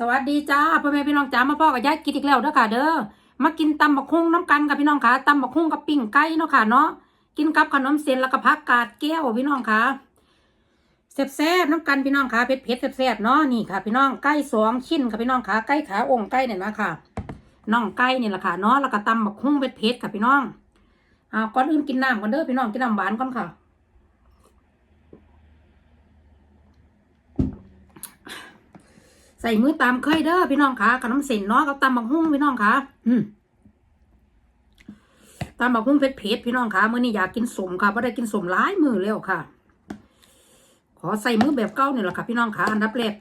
สวัสดีจ้าพ่อแม่พี่น้องจ้ามาพ่อกับยายกินอีกแล้วเด้อค่ะเด้อมากินตำบักหุ่งน้ำกันกับพี่น้องค่ะตำบักหุ่งกับปิ้งไก่เนาะค่ะเนาะกินกับขนมเส้นแล้วก็ผักกาดแก้วพี่น้องค่ะแซ่บๆน้ำกันพี่น้องค่ะเผ็ดเผ็ดๆแซ่บๆเนาะนี่ค่ะ พี่น้องไก่สองชิ้นค่ะพี่น้องค่ะไก่ขาองค์ไก่เนี่ยนะค่ะน่องไก่เนี่ยแหละค่ะเนาะแล้วก็ตำบักหุ่งเผ็ดเผ็ดๆค่ะพี่น้องอ่าก่อนอื่นกินน้ำก่อนเด้อพี่น้องกินน้ำหวานก่อนค่ะ ส่มือตามเคยเด้อพี่น้องคะขนมเส้นเนาะกับตำบักหุ่งพี่น้องคะอืมตำบักหุ่งเผ็ดเผ็ดๆพี่น้องค่ะมื้อนี้อยากกินสมค่ะเพราะได้กินสมหลายมือแล้วค่ะ ขอใส่มือแบบเก้านี่แหละค่ะ พี่น้องคะอันดับแรก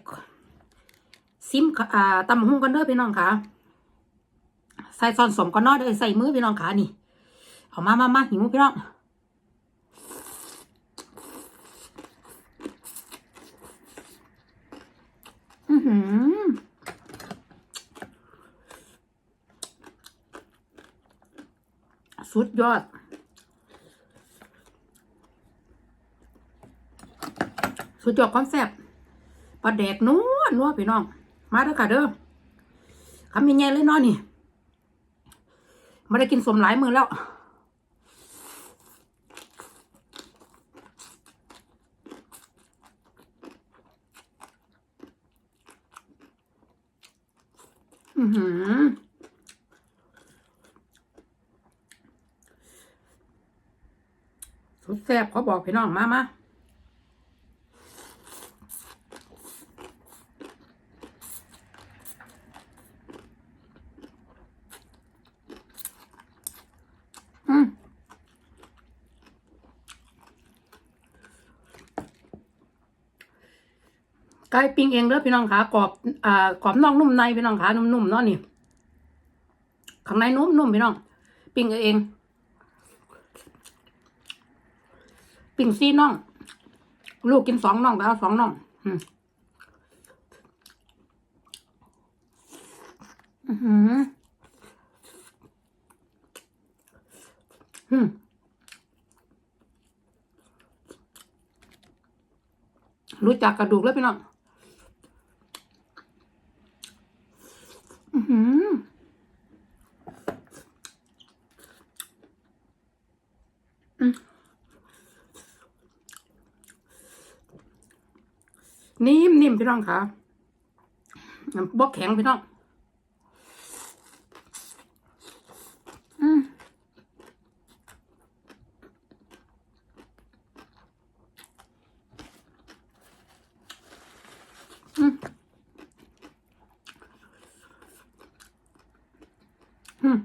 ซิมอ่าตำบักหุ่งกันเด้อพี่น้องคะใส่ซอนสมกันเนาะเด้อใส่มือพี่น้องคะนี่เอามามามาหิวพี่น้อง อือหือ สุดยอด สุดยอดความแซ่บปลาแดกนัวนัวพี่น้อง มาเด้อค่ะเด้อคำยังไงเลยนาะนี่ไม่ได้กินสมหลายมือแล้ว อือหือ สุดแซ่บเขาบอกพี่น้องมามาอืม ไก่ปิ้งเองเด้อพี่น้องขากรอบอ่ากรอบนอกนุ่มในพี่น้องขานุ่มๆเนาะนี่ข้างในนุ่มๆพี่น้อง ปิ้งเอง ปิ่งซี่น่อง ลูกกินสองน่องแต่เอาสองน่องอืมอือหืออืมรู้จักกระดูกแล้วพี่น้อง อือ หือนิ่มนิ่มพี่น้องค่ะบกแข็งพี่น้อง อืมอืมอืม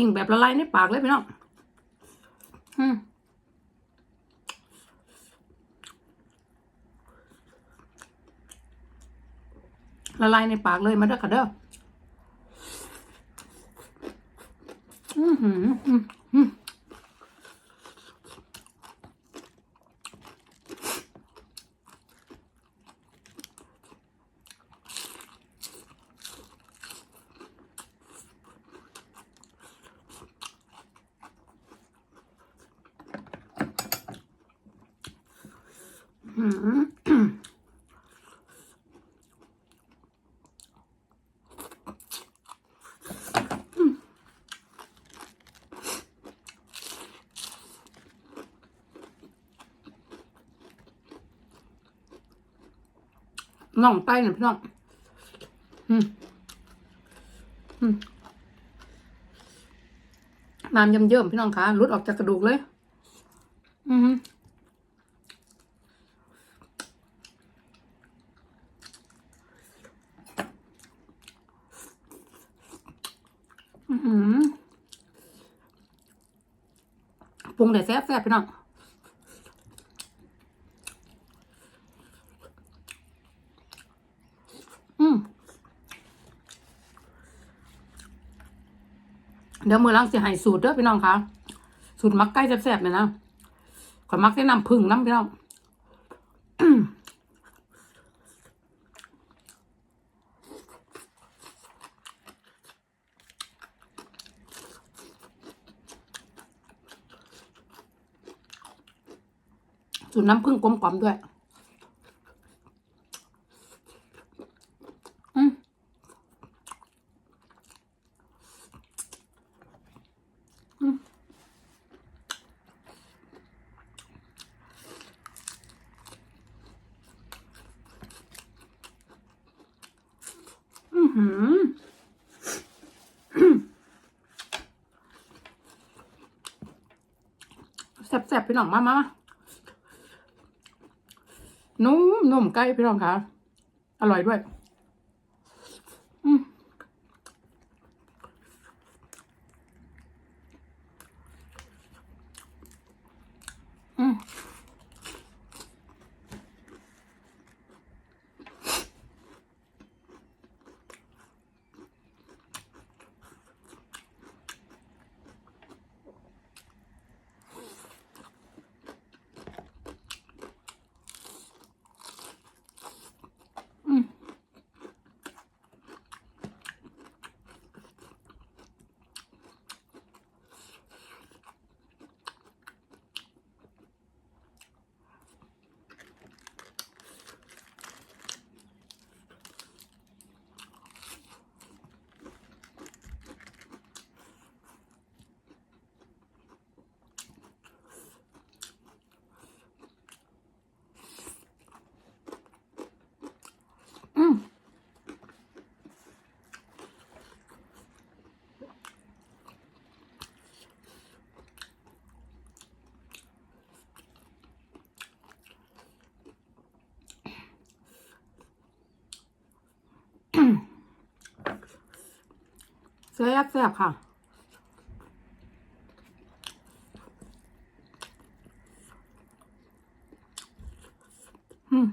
ปิ้งแบบละลายในปากเลยพี่น้องอืมละลายในปากเลยมาเด้อค่ะเด้ออือหืออืมอืมอืม น่องไตเนี่ยพี่น้อง อืม อืมน้ำเยิ้มๆพี่น้องคะหลุดออกจากกระดูกเลย อือหือ อื้อหือ ปรุงแต่แซ่บแซ่บพี่น้องอืมเดี๋ยวมือล้างเสียหายสูตรเด้อพี่น้องคะสูตรมักไก่แซ่บๆเลยนะขอมักได้นำผึ่งน้ำพี่น้อง สูตรน้ำผึ้งกลมกล่อมด้วย อืมอืมอือหือแซ่บๆพี่น้องมามามา นุ่มนุ่มใกล้พี่น้องคะอร่อยด้วย อืมอืมอืมอืม แซ่บแซ่บค่ะ อืม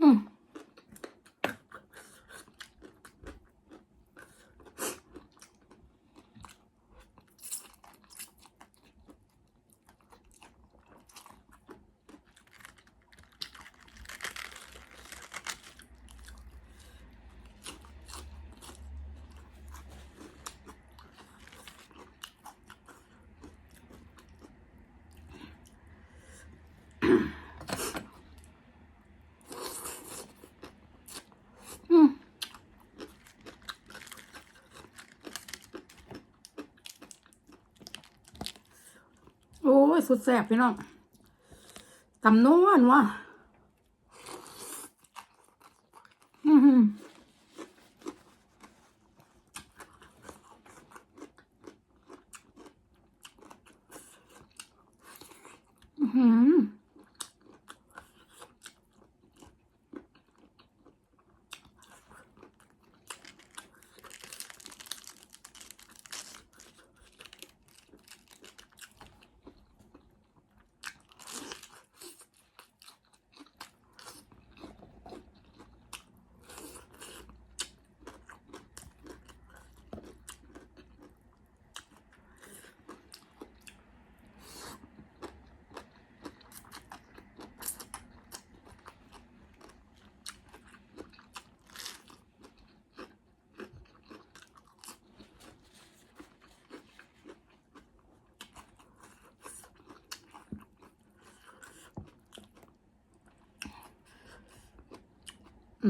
อืม อืม โอ้ ยสุดแสบพี่น้องตำนวนวะอือหืออื้อหือ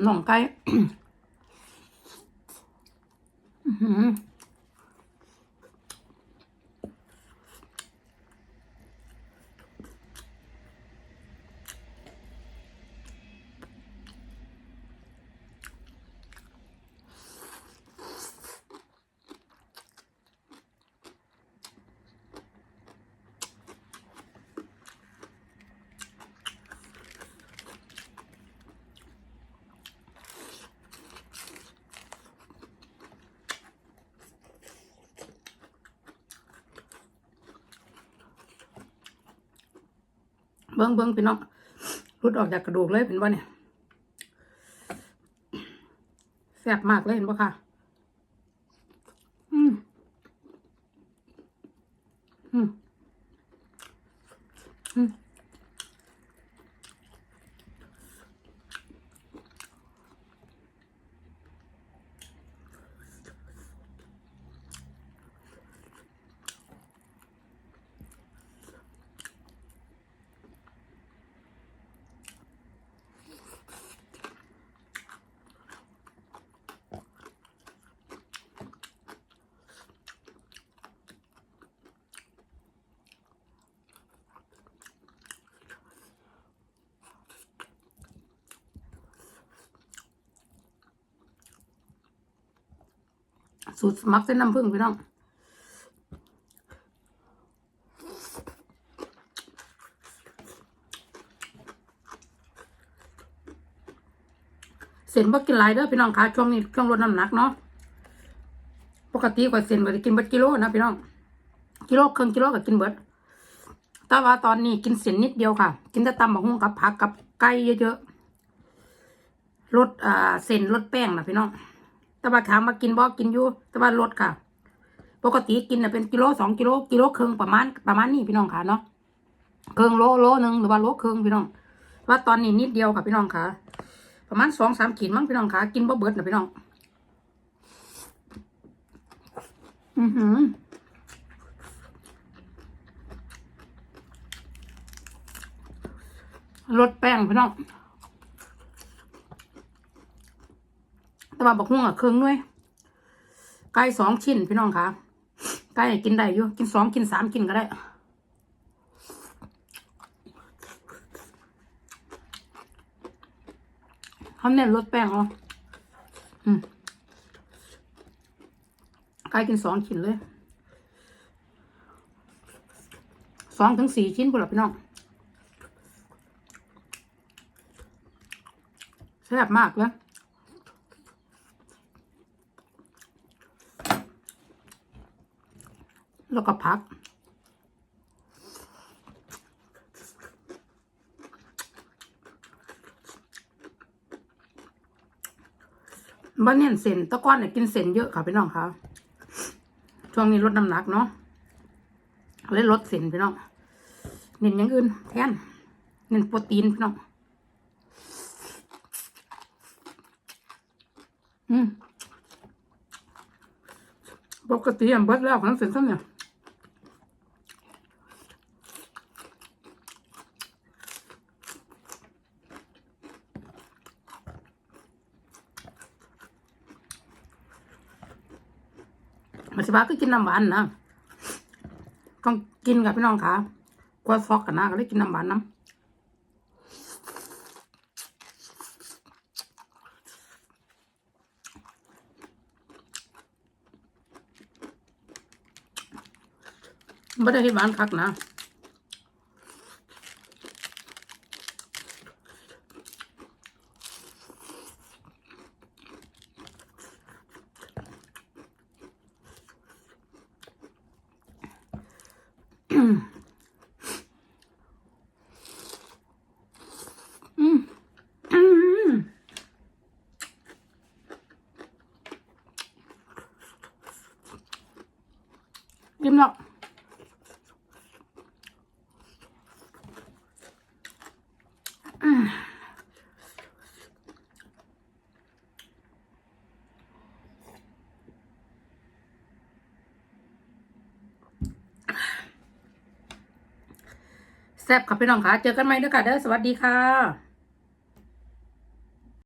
หน่อ เบิ้งเบิ้งพี่น้องรุดออกจากกระดูกเลยเป็นว่าเนี่ยแซ่บมากเลยเห็นปะค่ะ อืม อืม อืม สูตรมักเส้นน้ำผึ้งพี่น้องเส้นบ่กินหลายเด้อพี่น้องคะช่วงนี้ช่วงลดน้ำหนักเนาะปกติกว่าเส้นก็จะกินเบิดกิโลนะพี่น้อง กิโลครึ่งกิโลก็กินเบิดแต่ว่าตอนนี้กินเส้นนิดเดียวค่ะ กินแต่ตำบักหุ่งกับผักกับไก่เยอะๆลดอ่าเส้นลดแป้งนะพี่น้อง แต่ว่าถามมากินบ่กินอยู่แต่ว่าลดค่ะ ปกติกินน่ะเป็นกิโลสองกิโลกิโลครึ่งประมาณประมาณนี้พี่น้องค่ะเนาะครึ่งโลโลหนึ่งหรือว่าโลครึ่งพี่น้อง ว่าตอนนี้นิดเดียวค่ะพี่น้องค่ะ ประมาณสองสามขีดมั้งพี่น้องค่ะ กินบ่เบิดนะพี่น้อง อือหือลดแป้งพี่น้อง แต่ว่าบอกห่วงอะครึ่องด้วยไก่สองชิ้นพี่น้องค่ะไก่กินได้อยู่กินสองกินสามกินก็ได้เขาเน้นลดแป้งเอาอืมไก่กินสองชิ้นเลยสองถึงสี่ชิ้นพอละพี่น้องแซ่บมากเลย แล้วก็พัก บ้านเนี่ยเส้นตะก้อนเนี่ยกินเส้นเยอะค่ะพี่น้องคะช่วงนี้ลดน้ำหนักเนาะเลยลดเส้นพี่น้องเน้นอย่างอื่นแทนเน้นโปรตีนพี่น้องอืมปกติอันเบิดแล้วของเส้นซ้ำเนี่ย สิบ้าก็กินน้ำหวานนะต้องกินกับพี่น้องค่ะกลัวฟอกกันนะก็เลยกินน้ำหวานน้ำไม่ได้ให้หวานคักนะ อืมอืม ยิ้มแล้วอืมแซ่บค่ะพี่น้องค่ะ เจอกันใหม่ด้วยค่ะเด้อสวัสดีค่ะ